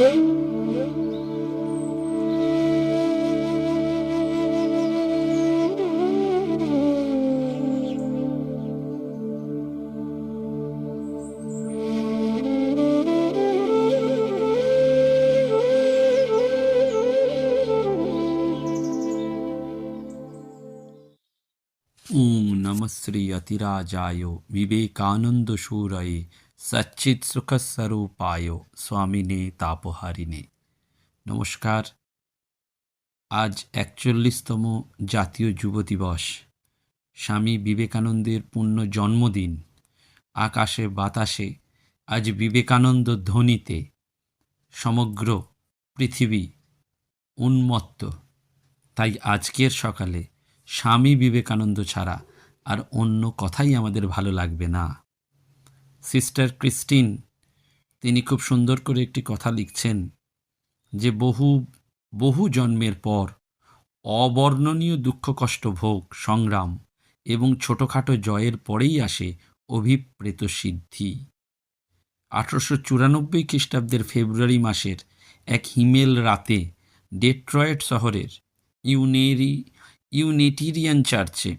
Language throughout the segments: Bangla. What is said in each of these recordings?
নম শ্রী অতিরাজায় বিবেকানন্দ সুরয়ে সচ্চিৎ সুখস্বরূপায় স্বামিনে তাপহারিণে নমস্কার আজ একচল্লিশতম জাতীয় যুব দিবস স্বামী বিবেকানন্দের পূর্ণ জন্মদিন আকাশে বাতাসে আজ বিবেকানন্দ ধ্বনিতে সমগ্র পৃথিবী উন্মত্ত। তাই আজকের সকালে স্বামী বিবেকানন্দ ছাড়া আর অন্য কথাই আমাদের ভালো লাগবে না। সিস্টার ক্রিস্টিন, তিনি খুব সুন্দর করে একটি কথা লিখছেন যে বহু বহু জন্মের পর অবর্ণনীয় দুঃখ কষ্ট ভোগ, সংগ্রাম এবং ছোটোখাটো জয়ের পরেই আসে অভিপ্রেত সিদ্ধি। আঠারোশো চুরানব্বই খ্রিস্টাব্দের ফেব্রুয়ারি মাসের এক হিমেল রাতে ডেট্রয়েট শহরের ইউনেরি, ইউনিটেরিয়ান চার্চে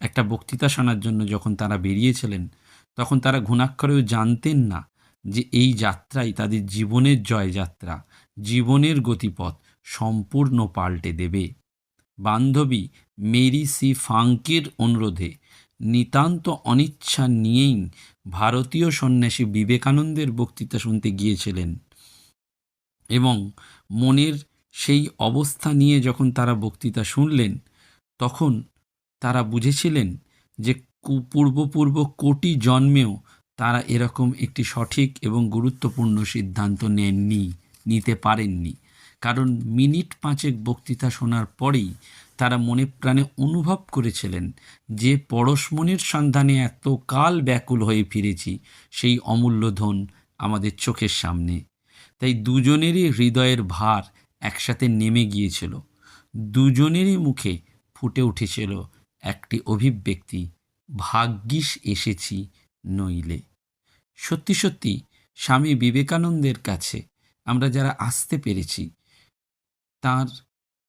একটা বক্তৃতা শোনার জন্য যখন তারা বেরিয়েছিলেন তখন তারা ঘুণাক্ষরেও জানতেন না যে এই যাত্রাই তাদের জীবনের জয়যাত্রা, জীবনের গতিপথ সম্পূর্ণ পাল্টে দেবে। বান্ধবী মেরি সি ফাঙ্কের অনুরোধে নিতান্ত অনিচ্ছা নিয়েই ভারতীয় সন্ন্যাসী বিবেকানন্দের বক্তৃতা শুনতে গিয়েছিলেন এবং মনের সেই অবস্থা নিয়ে যখন তারা বক্তৃতা শুনলেন, তখন তারা বুঝেছিলেন যে কু- পূর্বপূর্ব কোটি জন্মেও তারা এরকম একটি সঠিক এবং গুরুত্বপূর্ণ সিদ্ধান্ত নেননি, নিতে পারেননি। কারণ মিনিট পাঁচেক বক্তৃতা শোনার পরেই তারা মনে প্রাণে অনুভব করেছিলেন যে পরশমণির সন্ধানে এত কাল ব্যাকুল হয়ে ফিরেছি, সেই অমূল্য ধন আমাদের চোখের সামনে। তাই দুজনেরই হৃদয়ের ভার একসাথে নেমে গিয়েছিল। দুজনেরই মুখে ফুটে উঠেছিল একটি অভিব্যক্তি। ভাগ্যিস এসেছি নইলে। সত্যি সত্যি, স্বামী বিবেকানন্দের কাছে আমরা যারা আসতে পেরেছি, তার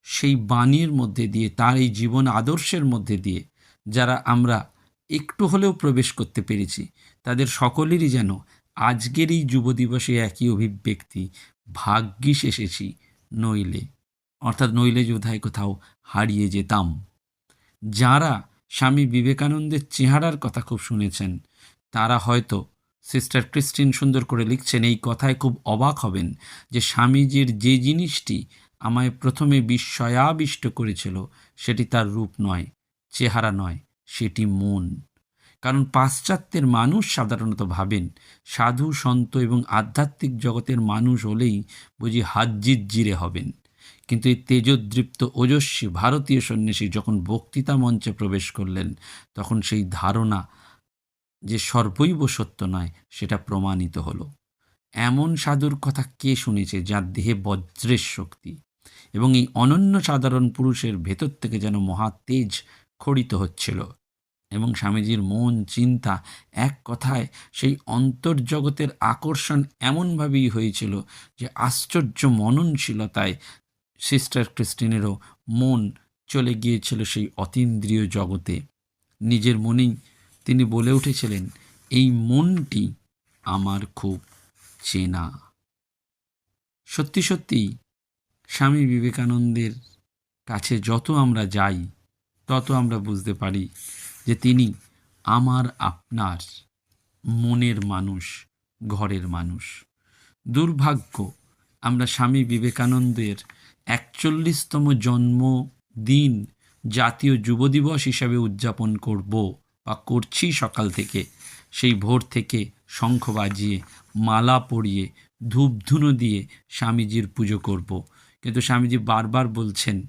সেই বাণীর মধ্যে দিয়ে, তার এই জীবন আদর্শের মধ্যে দিয়ে যারা আমরা একটু হলেও প্রবেশ করতে পেরেছি, তাদের সকলেরই যেন আজকের এই যুব দিবসে একই অভিব্যক্তি, ভাগ্যিস এসেছি নইলে। অর্থাৎ নইলে যোধায় কোথাও হারিয়ে যেতাম। যারা স্বামী বিবেকানন্দের চেহারার কথা খুব শুনেছেন। তারা হয়তো সিস্টার ক্রিস্টিন সুন্দর করে লিখছেন, এই কথায় খুব অবাক হবেন যে স্বামীজির যে জিনিসটি আমায় প্রথমে বিস্ময়াবিষ্ট করেছিল, সেটি তার রূপ নয়, চেহারা নয়, সেটি মন। কারণ পাশ্চাত্যের মানুষ সাধারণত ভাবেন, সাধু, সন্ত এবং আধ্যাত্মিক জগতের মানুষ হলেই বুঝি হাজ্জির জিরে হবেন। কিন্তু এই তেজোদৃপ্ত ওজস্বী ভারতীয় সন্ন্যাসী যখন বক্তৃতা মঞ্চে প্রবেশ করলেন, তখন সেই ধারণা যে সর্বৈব সত্য নয়, সেটা প্রমাণিত হলো। এমন সাধুর কথা কে শুনেছে যার দেহে বজ্রের শক্তি? এবং এই অনন্য সাধারণ পুরুষের ভেতর থেকে যেন মহা তেজ খড়িত হচ্ছিল। এবং স্বামীজির মন, চিন্তা এক কথায় সেই অন্তর্জগতের আকর্ষণ এমনভাবেই হয়েছিল যে আশ্চর্য মননশীলতায় সিস্টার ক্রিস্টিনেরও মন চলে গিয়েছিল সেই অতীন্দ্রিয় জগতে। নিজের মনেই তিনি বলে উঠেছিলেন, এই মনটি আমার খুব চেনা। সত্যি সত্যি স্বামী বিবেকানন্দের কাছে যত আমরা যাই, তত আমরা বুঝতে পারি যে তিনি আমার, আপনার মনের মানুষ, ঘরের মানুষ। দুর্ভাগ্য, আমরা স্বামী বিবেকানন্দের একচল্লিশতম জন্মদিন জাতীয় যুব দিবস হিসাবে উদযাপন করব বা করছি সকাল থেকে। সেই ভোর থেকে শঙ্খ বাজিয়ে, মালা পরিয়ে, ধূপধুনো দিয়ে স্বামীজির পুজো করব। কিন্তু স্বামীজি বারবার বলছেন,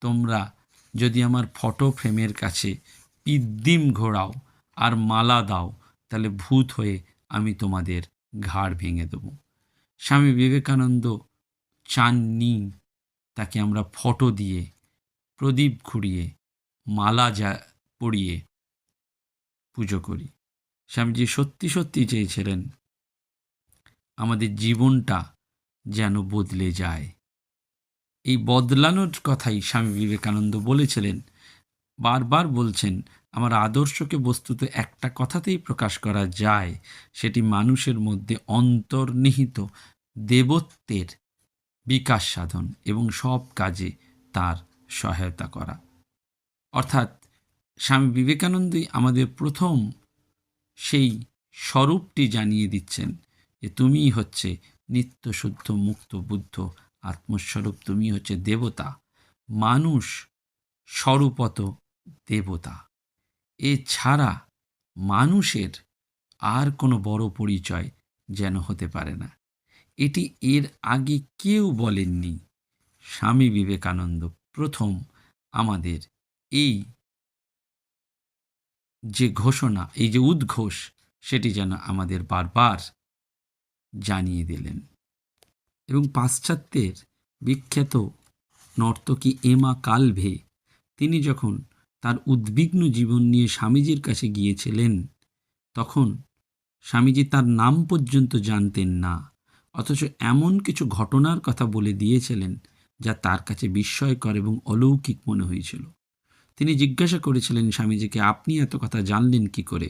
তোমরা যদি আমার ফটো ফ্রেমের কাছে পিদ্দিম ঘোরাও আর মালা দাও, তাহলে ভূত হয়ে আমি তোমাদের ঘাড় ভেঙে দেব। স্বামী বিবেকানন্দ চাননি, তাকে আমরা ফটো দিয়ে, প্রদীপ ঘুরিয়ে, মালা যা, পরিয়ে পুজো করি। স্বামীজি সত্যি সত্যি চেয়েছিলেন আমাদের জীবনটা যেন বদলে যায়। এই বদলানোর কথাই স্বামী বিবেকানন্দ বলেছিলেন। বারবার বলছেন, আমার আদর্শকে বস্তুত একটা কথাতেই প্রকাশ করা যায়, সেটি মানুষের মধ্যে অন্তর্নিহিত দেবত্বের বিকাশ সাধন এবং সব কাজে তার সহায়তা করা। অর্থাৎ স্বামী বিবেকানন্দই আমাদের প্রথম সেই স্বরূপটি জানিয়ে দিচ্ছেন যে তুমিই হচ্ছে নিত্য শুদ্ধ মুক্ত বুদ্ধ, আত্মস্বরূপ তুমি হচ্ছে দেবতা, মানুষ স্বরূপত দেবতা। এছাড়া মানুষের আর কোনো বড় পরিচয় যেন হতে পারে না। এটি এর আগে কেউ বলেননি। স্বামী বিবেকানন্দ প্রথম আমাদের এই যে ঘোষণা, এই যে উদ্ঘোষ, সেটি যেন আমাদের বারবার জানিয়ে দিলেন। এবং পাশ্চাত্যের বিখ্যাত নর্তকী এমা কালভে, তিনি যখন তার উদ্বিগ্ন জীবন নিয়ে স্বামীজির কাছে গিয়েছিলেন, তখন স্বামীজি তার নাম পর্যন্ত জানতেন না। অথচ এমন কিছু ঘটনার কথা বলে দিয়েছিলেন যা তার কাছে বিস্ময়কর এবং অলৌকিক মনে হয়েছিল। তিনি জিজ্ঞাসা করেছিলেন, স্বামীজিকে আপনি এত কথা জানলেন কি করে?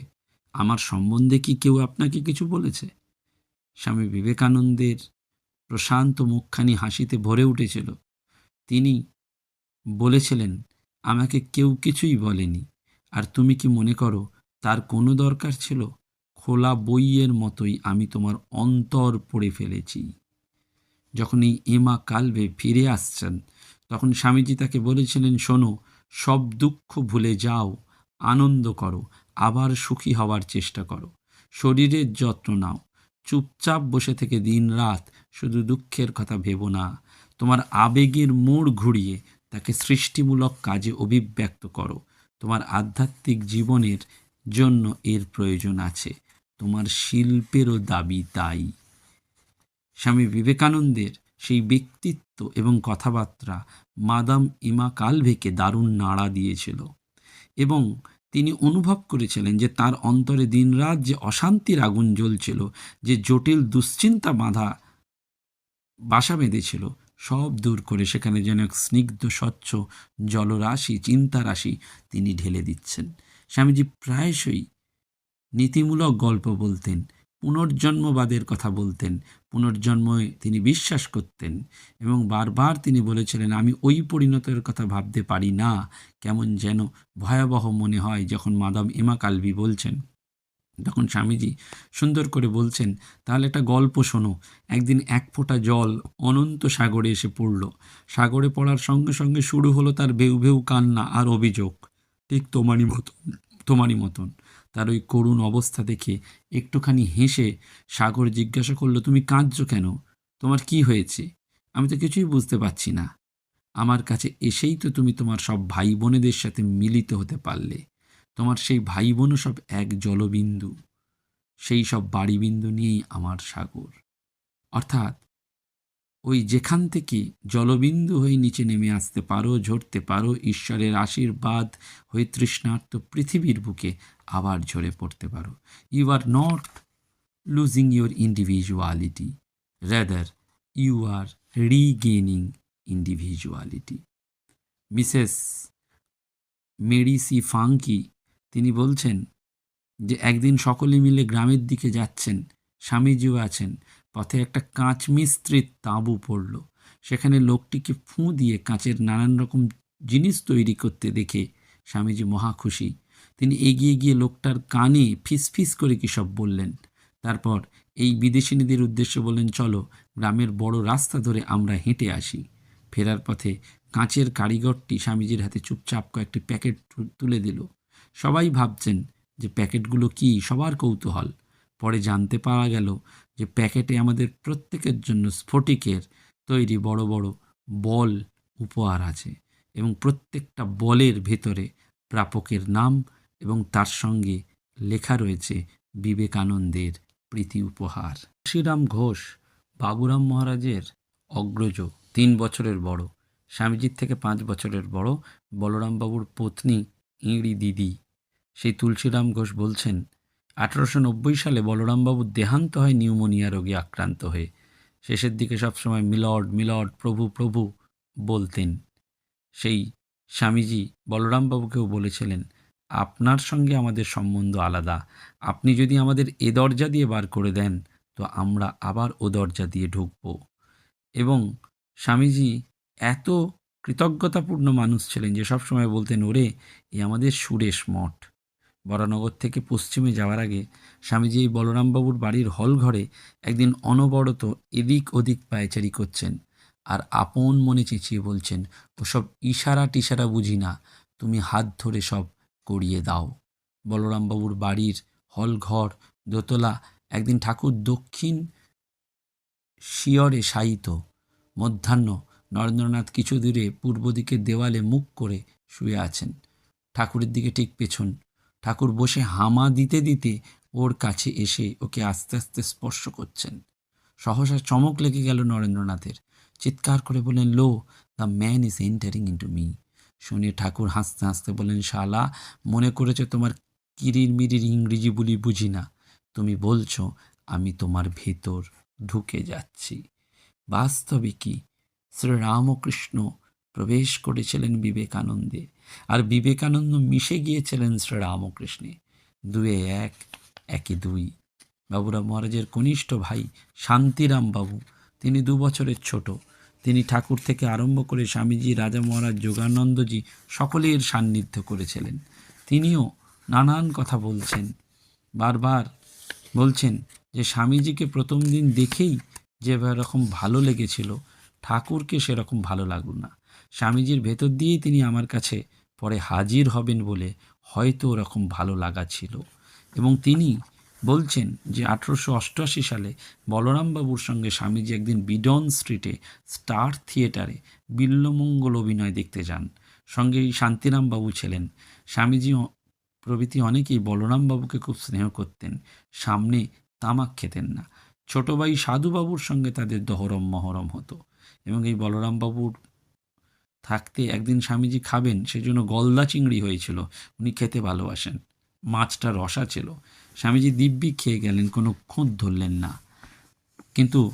আমার সম্বন্ধে কি কেউ আপনাকে কিছু বলেছে? স্বামী বিবেকানন্দের প্রশান্ত মুখখানি হাসিতে ভরে উঠেছিল। তিনি বলেছিলেন, আমাকে কেউ কিছুই বলেনি। আর তুমি কি মনে করো, তার কোনো দরকার ছিল? খোলা বইয়ের মতোই আমি তোমার অন্তর পড়ে ফেলেছি। যখন এই এমা কালভে ফিরে আসছেন, তখন স্বামীজি তাকে বলেছিলেন, শোনো, সব দুঃখ ভুলে যাও, আনন্দ করো, আবার সুখী হওয়ার চেষ্টা করো। শরীরের যত্ন নাও। চুপচাপ বসে থেকে দিন রাত শুধু দুঃখের কথা ভেবো না। তোমার আবেগের মোড় ঘুরিয়ে তাকে সৃষ্টিমূলক কাজে অভিব্যক্ত করো। তোমার আধ্যাত্মিক জীবনের জন্য এর প্রয়োজন আছে। তোমার শিল্পেরও দাবি তাই। স্বামী বিবেকানন্দের সেই ব্যক্তিত্ব এবং কথাবার্তা মাদাম ইমা কালভেকে দারুণ নাড়া দিয়েছিল এবং তিনি অনুভব করেছিলেন যে তার অন্তরে দিনরাত যে অশান্তির আগুন জ্বলছিল, যে জটিল দুশ্চিন্তা বাঁধা বাসা বেঁধেছিল, সব দূর করে সেখানে যেন এক স্নিগ্ধ, স্বচ্ছ জলরাশি, চিন্তারাশি তিনি ঢেলে দিচ্ছেন। স্বামীজি প্রায়শই নীতিমূলক গল্প বলতেন, পুনর্জন্মবাদের কথা বলতেন পুনর্জন্মে তিনি বিশ্বাস করতেন এবং বারবার তিনি বলেছিলেন, আমি ওই পরিণতের কথা ভাবতে পারি না, কেমন যেন ভয়াবহ মনে হয়, যখন মাদাম এমা কালবি বলছেন। তখন স্বামীজি সুন্দর করে বলছেন, তাহলে একটা গল্প শোনো, একদিন এক ফোঁটা জল অনন্ত সাগরে এসে পড়ল। সাগরে পড়ার সঙ্গে সঙ্গে শুরু হলো তার ভেউ ভেউ কান্না আর অভিযোগ। ঠিক তোমারই মতন তোমারই মতন। তার ওই করুণ অবস্থা দেখে একটুখানি হেসে সাগর জিজ্ঞাসা করল, তুমি কাঁদছো কেন? তোমার কি হয়েছে? আমি তো কিছুই বুঝতে পারছি না। আমার কাছে এসেই তো তুমি তোমার সব ভাই বোনেদের সাথে মিলিত হতে পারলে। তোমার সেই ভাই বোনও সব এক জলবিন্দু। সেই সব বাড়িবিন্দু নিয়েই আমার সাগর। অর্থাৎ ওই যেখান থেকে জলবিন্দু হয়ে নিচে নেমে আসতে পারো, ঝরতে পারো, ঈশ্বরের আশীর্বাদ হয়ে তৃষ্ণার্ত পৃথিবীর বুকে আবার ঝরে পড়তে পারো। You are not losing your individuality rather you are regaining individuality Mrs মেডিসি ফাঙ্কি তিনি বলছেন যে, একদিন সকলে মিলে গ্রামের দিকে যাচ্ছেন, স্বামীজিও আছেন। পথে একটা কাঁচ মিস্ত্রির তাঁবু পড়ল। সেখানে লোকটিকে ফুঁ দিয়ে কাঁচের নানান রকম জিনিস তৈরি করতে দেখে স্বামীজি মহা খুশি। এগিয়ে গিয়ে লোকটার কানে ফিস ফিস করে কী সব বললেন। তারপর এই বিদেশিনীদের উদ্দেশ্যে বললেন, চলো গ্রামের বড় রাস্তা ধরে আমরা হেঁটে আসি। ফেরার পথে কাঁচের কারিগরটি স্বামীজির হাতে চুপচাপ কয়েকটি প্যাকেট তুলে দিল। সবাই ভাবছেন যে প্যাকেটগুলো কি সবার কৌতূহল। পরে জানতে পারা গেল যে প্যাকেটে আমাদের প্রত্যেকের জন্য স্ফটিকের তৈরি বড় বড় বল উপহার আছে এবং প্রত্যেকটা বলের ভেতরে প্রাপকের নাম এবং তার সঙ্গে লেখা রয়েছে বিবেকানন্দের প্রীতি উপহার। শ্রীরাম ঘোষ বাবুরাম মহারাজের অগ্রজ তিন বছরের বড়। স্বামীজির থেকে পাঁচ বছরের বড়। বলরামবাবুর পত্নী ইঁড়ি দিদি। সেই তুলসীরাম ঘোষ বলছেন, আঠারোশো নব্বই সালে বলরামবাবুর দেহান্ত হয় নিউমোনিয়া রোগে আক্রান্ত হয়ে, শেষের দিকে সবসময় মিলর্ড মিলর্ড, প্রভু প্রভু বলতেন। সেই স্বামীজি বলরামবাবুকেও বলেছিলেন আপনার সঙ্গে আমাদের সম্বন্ধ আলাদা। আপনি যদি আমাদের এ দরজা দিয়ে বার করে দেন, তো আমরা আবার ও দরজা দিয়ে ঢুকব। এবং স্বামীজি এত কৃতজ্ঞতাপূর্ণ মানুষ ছিলেন যে সব সময় বলতেন, ওরে, এ আমাদের সুরেশ মঠ। বরানগর থেকে পশ্চিমে যাওয়ার আগে স্বামীজি এই বলরামবাবুর বাড়ির হল ঘরে একদিন অনবরত এদিক ওদিক পায়চারি করছেন আর আপন মনে চেঁচিয়ে বলছেন, ওসব ইশারা টিশারা বুঝি না। তুমি হাত ধরে সব করিয়ে দাও। বলরামবাবুর বাড়ির হল ঘর দোতলা একদিন ঠাকুর দক্ষিণ শিয়রে শায়িত। মধ্যাহ্ন নরেন্দ্রনাথ কিছু দূরে পূর্ব দিকের দেওয়ালে মুখ করে শুয়ে আছেন। ঠাকুরের দিকে ঠিক পেছন। ঠাকুর বসে হামা দিতে দিতে ওর কাছে এসে ওকে আস্তে আস্তে স্পর্শ করছেন। সহসা চমক লেগে গেল নরেন্দ্রনাথের। চিৎকার করে বললেন, lo, the man is entering into me. শুনে ঠাকুর হাসতে হাসতে বললেন, শালা, মনে করেছে তোমার কিরির মিরির ইংরেজি বলি বুঝি না? তুমি বলছো, আমি তোমার ভেতর ঢুকে যাচ্ছি। বাস্তবে কি? শ্রীরামকৃষ্ণ প্রবেশ করেছিলেন বিবেকানন্দে আর বিবেকানন্দ মিশে গিয়েছিলেন শ্রীরামকৃষ্ণে দুয়ে এক, একে দুই। বাবুরাম মহারাজের কনিষ্ঠ ভাই শান্তিরাম বাবু তিনি দু বছরের ছোট। তিনি ঠাকুর থেকে আরম্ভ করে স্বামীজি, রাজা মহারাজ, যোগানন্দজি সকলের সান্নিধ্য করেছিলেন। তিনিও নানান কথা বলছেন, বারবার বলছেন যে স্বামীজিকে প্রথম দিন দেখেই যে রকম ভালো লেগেছিল, ঠাকুরকে সেরকম ভালো লাগল না। স্বামীজির ভেতর দিয়েই তিনি আমার কাছে পরে হাজির হবেন বলে হয়তো ওরকম ভালো লাগা ছিল। এবং তিনি বলছেন যে আঠেরোশো অষ্টআশি সালে বলরামবাবুর সঙ্গে স্বামীজি একদিন বিডন স্ট্রিটে স্টার থিয়েটারে বিল্লমঙ্গল অভিনয় দেখতে যান। সঙ্গে শান্তিরামবাবু ছিলেন। স্বামীজি প্রভৃতি অনেকেই বলরামবাবুকে খুব স্নেহ করতেন। সামনে তামাক খেতেন না। ছোট ভাই সাধুবাবুর সঙ্গে তাদের দহরম মহরম হতো এবং এই বলরামবাবুর থাকতে একদিন স্বামীজি খাবেন, সেজন্য গলদা চিংড়ি হয়েছিল। উনি খেতে ভালোবাসেন। মাছটা রসা ছিল। স্বামীজি দিব্যি খেয়ে গেলেন, কোনো খুঁত ধরলেন না। কিন্তু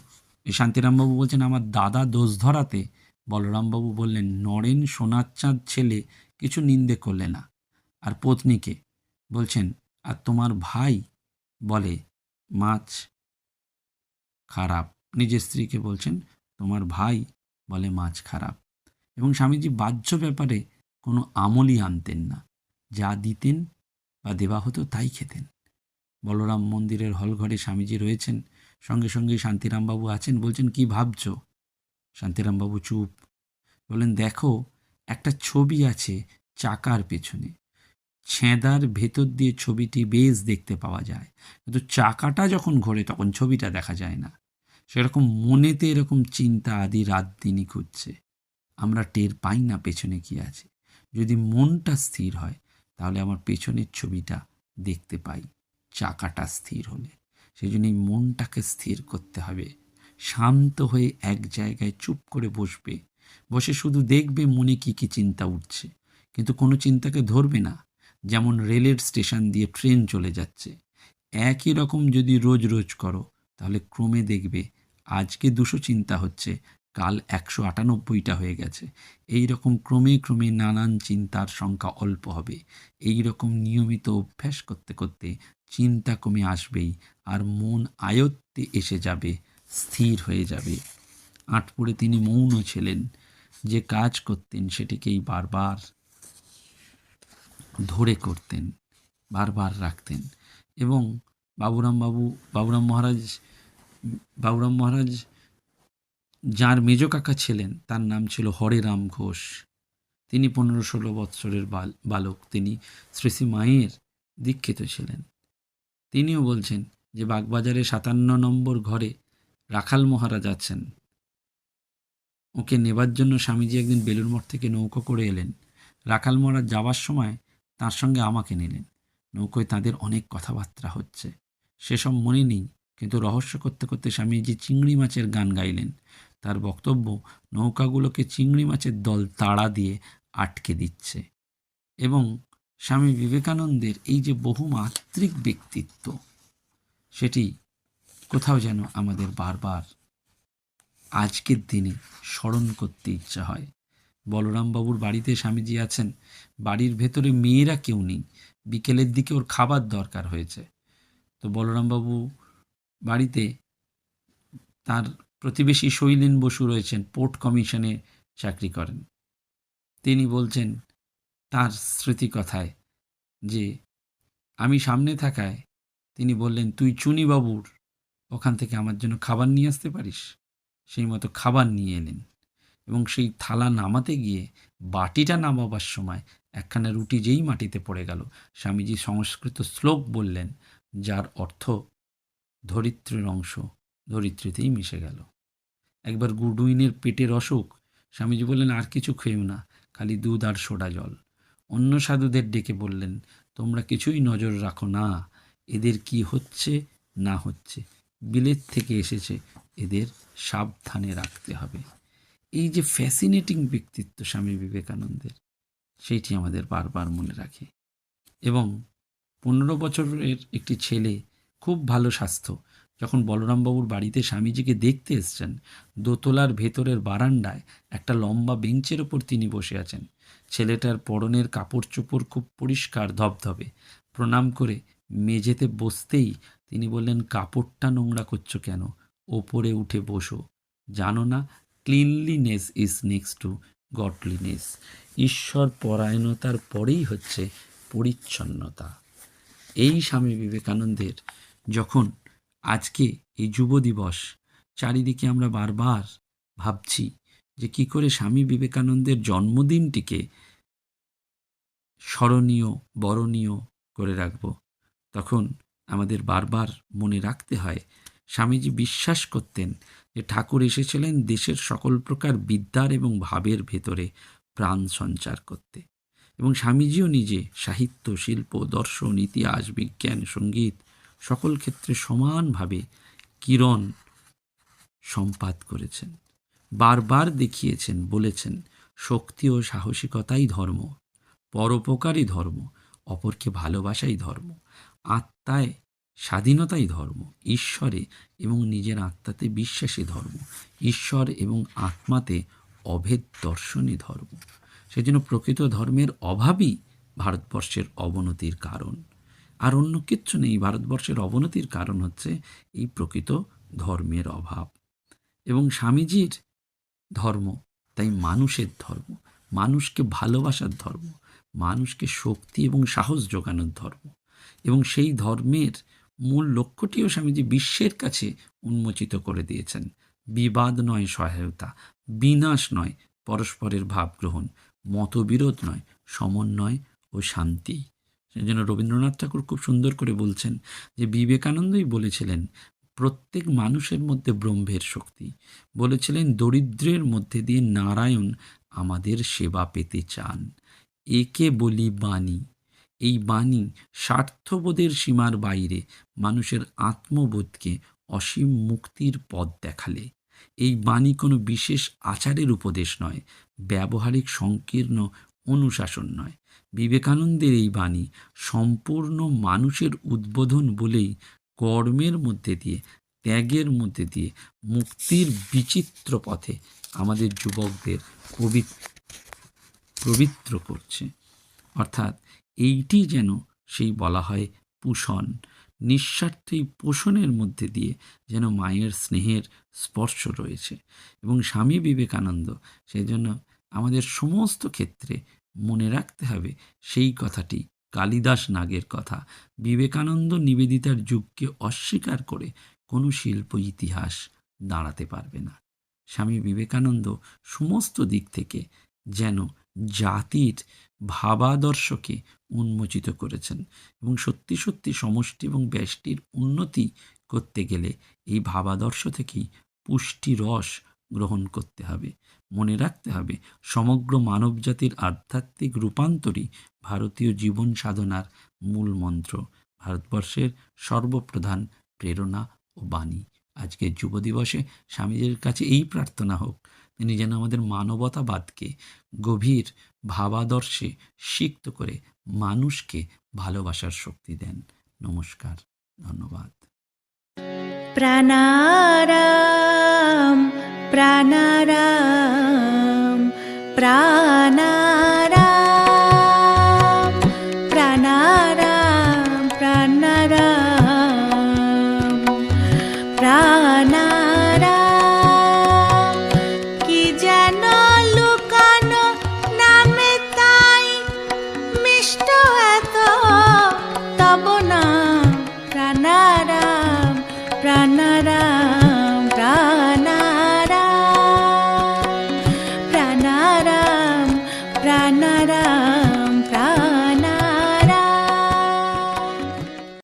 শান্তিরামবাবু বলছেন, আমার দাদা দোষ ধরাতে? বলরামবাবু বললেন, নরেন সোনার চাঁদ ছেলে কিছু নিন্দে করলে না। আর পত্নীকে বলছেন, আর তোমার ভাই? বলে, মাছ খারাপ। নিজের স্ত্রীকে বলছেন, তোমার ভাই? বলে, মাছ খারাপ। এবং স্বামীজি বাহ্য ব্যাপারে কোনো আমলই আনতেন না। যা দিতেন বা দেওয়া হতো, তাই খেতেন। বলরাম মন্দিরের হলঘরে স্বামীজি রয়েছেন। সঙ্গে সঙ্গে শান্তিরামবাবু আছেন। বলছেন, কি ভাবছ? শান্তিরামবাবু চুপ। বলেন দেখো, একটা ছবি আছে চাকার পেছনে। ছেঁদার ভেতর দিয়ে ছবিটি বেশ দেখতে পাওয়া যায়। কিন্তু চাকাটা যখন ঘোরে, তখন ছবিটা দেখা যায় না। সেরকম মনেতে এরকম চিন্তা আদি রাত দিনই খুঁজছে আমরা টের পাই না পেছনে কি আছে। যদি মনটা স্থির হয়, তাহলে আমার পেছনের ছবিটা দেখতে পাই। চাকাটা স্থির হলে। সেই জন্য এই মনটাকে স্থির করতে হবে। শান্ত হয়ে এক জায়গায় চুপ করে বসবে। বসে শুধু দেখবে মনে কি কি চিন্তা উঠছে। কিন্তু কোনো চিন্তাকে ধরবে না। যেমন রেলের স্টেশন দিয়ে ট্রেন চলে যাচ্ছে। একই রকম যদি রোজ রোজ করো, তাহলে ক্রমে দেখবে আজকে দুশো চিন্তা হচ্ছে, কাল একশো আটানব্বইটা হয়ে গেছে। এই রকম ক্রমে ক্রমে নানান চিন্তার সংখ্যা অল্প হবে। এই রকম নিয়মিত অভ্যাস করতে করতে চিন্তা কমে আসবেই আর মন আয়ত্তে এসে যাবে, স্থির হয়ে যাবে। আটপুরে তিনি মৌন ছিলেন, যে কাজ করতেন সেটিকেই বারবার ধরে করতেন, বারবার রাখতেন এবং বাবুরাম বাবু, বাবুরাম মহারাজ বাবুরাম মহারাজ যার মেজ কাকা ছিলেন তার নাম ছিল হরেরাম ঘোষ। তিনি পনেরো ষোলো বৎসরের বাল, বালক। তিনি শ্রী মায়ের দীক্ষিত ছিলেন। তিনিও বলছেন যে বাগবাজারে সাতান্ন নম্বর ঘরে রাখাল মহারাজ আছেন। ওকে নেবার জন্য স্বামীজি একদিন বেলুর মঠ থেকে নৌকো করে এলেন। রাখাল মহারাজ যাওয়ার সময় তার সঙ্গে আমাকে নিলেন। নৌকোয় তাদের অনেক কথাবার্তা হচ্ছে। সেসব মনে নেই, কিন্তু রহস্য করতে করতে স্বামীজি চিংড়ি মাছের গান গাইলেন। তার বক্তব্য নৌকাগুলোকে চিংড়ি মাছের দল তাড়া দিয়ে আটকে দিচ্ছে। এবং স্বামী বিবেকানন্দের এই যে বহুমাত্রিক ব্যক্তিত্ব, সেটি কোথাও যেন আমাদের বারবার আজকের দিনে স্মরণ করতে ইচ্ছা হয়। বলরামবাবুর বাড়িতে স্বামীজি আছেন, বাড়ির ভেতরে মেয়েরা কেউ নেই, বিকেলের দিকে ওর খাবার দরকার হয়েছে। তো বলরামবাবু বাড়িতে তার প্রতিবেশী শৈলেন বসু রয়েছেন, পোর্ট কমিশনে চাকরি করেন। তিনি বলছেন তার স্মৃতি কথায় যে আমি সামনে থাকায় তিনি বললেন, তুই চুনিবাবুর ওখান থেকে আমার জন্য খাবার নিয়ে আসতে পারিস? সেই মতো খাবার নিয়ে এলেন এবং সেই থালা নামাতে গিয়ে বাটিটা নামাবার সময় একখানা রুটি যেই মাটিতে পড়ে গেল, স্বামীজি সংস্কৃত শ্লোক বললেন, যার অর্থ ধরিত্রীর অংশ ধরিত্রীতেই মিশে গেল। একবার গুডুইনের পেটের অসুখ, স্বামীজি বললেন, আর কিছু খেয়েও না, খালি দুধ আর সোডা জল। অন্য সাধুদের ডেকে বললেন, তোমরা কিছুই নজর রাখো না, এদের কি হচ্ছে না হচ্ছে, বিলেত থেকে এসেছে, এদের সাবধানে রাখতে হবে। এই যে ফ্যাসিনেটিং ব্যক্তিত্ব স্বামী বিবেকানন্দের, সেইটি আমাদের বারবার মনে রাখে। এবং পনেরো বছরের একটি ছেলে, খুব ভালো স্বাস্থ্য যখন বলরামবাবুর বাড়িতে স্বামীজিকে দেখতে এসছেন, দোতলার ভেতরের বারান্দায় একটা লম্বা বেঞ্চের ওপর তিনি বসে আছেন। ছেলেটার পরনের কাপড় চোপড় খুব পরিষ্কার, ধবধবে। প্রণাম করে মেঝেতে বসতেই তিনি বললেন, কাপড়টা নোংরা করছ কেন? ওপরে উঠে বসো। জানো না cleanliness is next to godliness ঈশ্বর পরায়ণতার পরেই হচ্ছে পরিচ্ছন্নতা। এই স্বামী বিবেকানন্দের যখন আজকে এই যুব দিবস, চারিদিকে আমরা বারবার ভাবছি যে কি করে স্বামী বিবেকানন্দের জন্মদিনটিকে স্মরণীয়, বরণীয় করে রাখব। তখন আমাদের বারবার মনে রাখতে হয়, স্বামীজি বিশ্বাস করতেন যে ঠাকুর এসেছিলেন দেশের সকল প্রকার বিদ্যার এবং ভাবের ভেতরে প্রাণ সঞ্চার করতে। এবং স্বামীজিও নিজে সাহিত্য, শিল্প, দর্শন, ইতিহাস, বিজ্ঞান, সংগীত সকল ক্ষেত্রে সমানভাবে কিরণ সম্পাদ করেছেন। বারবার দেখিয়েছেন, বলেছেন, শক্তি ও সাহসিকতাই ধর্ম পরোপকারী ধর্ম, অপরকে ভালোবাসাই ধর্ম, আত্মায় স্বাধীনতাই ধর্ম, ঈশ্বরে এবং নিজের আত্মাতে বিশ্বাসী ধর্ম, ঈশ্বর এবং আত্মাতে অভেদ দর্শনই ধর্ম। সেজন্য প্রকৃত ধর্মের অভাবই ভারতবর্ষের অবনতির কারণ। আর অন্য কিচ্ছু নেই। ভারতবর্ষের অবনতির কারণ হচ্ছে এই প্রকৃত ধর্মের অভাব। এবং স্বামীজির ধর্ম, তাই মানুষের ধর্ম, মানুষকে ভালোবাসার ধর্ম, মানুষকে শক্তি এবং সাহস যোগানোর ধর্ম। এবং সেই ধর্মের মূল লক্ষ্যটিও স্বামীজি বিশ্বের কাছে উন্মোচিত করে দিয়েছেন। বিবাদ নয় সহায়তা, বিনাশ নয় পরস্পরের ভাবগ্রহণ মতবিরোধ নয়, সমন্বয় ও শান্তি। সেই জন্য রবীন্দ্রনাথ ঠাকুর খুব সুন্দর করে বলছেন যে বিবেকানন্দই বলেছিলেন, প্রত্যেক মানুষের মধ্যে ব্রহ্মের শক্তি। বলেছিলেন, দরিদ্রের মধ্যে দিয়ে নারায়ণ আমাদের সেবা পেতে চান। একে বলি বাণী। এই বাণী স্বার্থবোধের সীমার বাইরে মানুষের আত্মবোধকে অসীম মুক্তির পথ দেখালে। এই বাণী কোনো বিশেষ আচারের উপদেশ নয়, ব্যবহারিক সংকীর্ণ অনুশাসন নয়। বিবেকানন্দের এই বাণী সম্পূর্ণ মানুষের উদ্বোধন বলেই কর্মের মধ্যে দিয়ে, ত্যাগের মধ্যে দিয়ে, মুক্তির বিচিত্র পথে আমাদের যুবকদের পবিত্র পবিত্র করছে। অর্থাৎ এইটি যেন সেই বলা হয় পোষণ। নিঃস্বার্থ পোষণের মধ্যে দিয়ে যেন মায়ের স্নেহের স্পর্শ রয়েছে। এবং স্বামী বিবেকানন্দ সেই জন্য আমাদের সমস্ত ক্ষেত্রে মনে রাখতে হবে সেই কথাটি কালিদাস নাগের কথা। বিবেকানন্দ নিবেদিতার যুগকে অস্বীকার করে কোনো শিল্প ইতিহাস দাঁড়াতে পারবে না। স্বামী বিবেকানন্দ সমস্ত দিক থেকে যেন জাতির ভাবাদর্শকে উন্মোচিত করেছেন এবং সত্যি সত্যি সমষ্টি এবং ব্যষ্টির উন্নতি করতে গেলে এই ভাবাদর্শ থেকেই পুষ্টি রস গ্রহণ করতে হবে। মনে রাখতে হবে, সমগ্র মানবজাতির আধ্যাত্মিক রূপান্তরই ভারতীয় জীবন সাধনার মূল মন্ত্র। ভারতবর্ষের সর্বপ্রধান প্রেরণা ও বাণী। আজকের যুব দিবসে স্বামীজির কাছে এই প্রার্থনা হোক, তিনি যেন আমাদের মানবতাবাদকে গভীর ভাবাদর্শে সিক্ত করে মানুষকে ভালোবাসার শক্তি দেন। নমস্কার, ধন্যবাদ। প্রাণারাম প্রাণারাম প্রাণা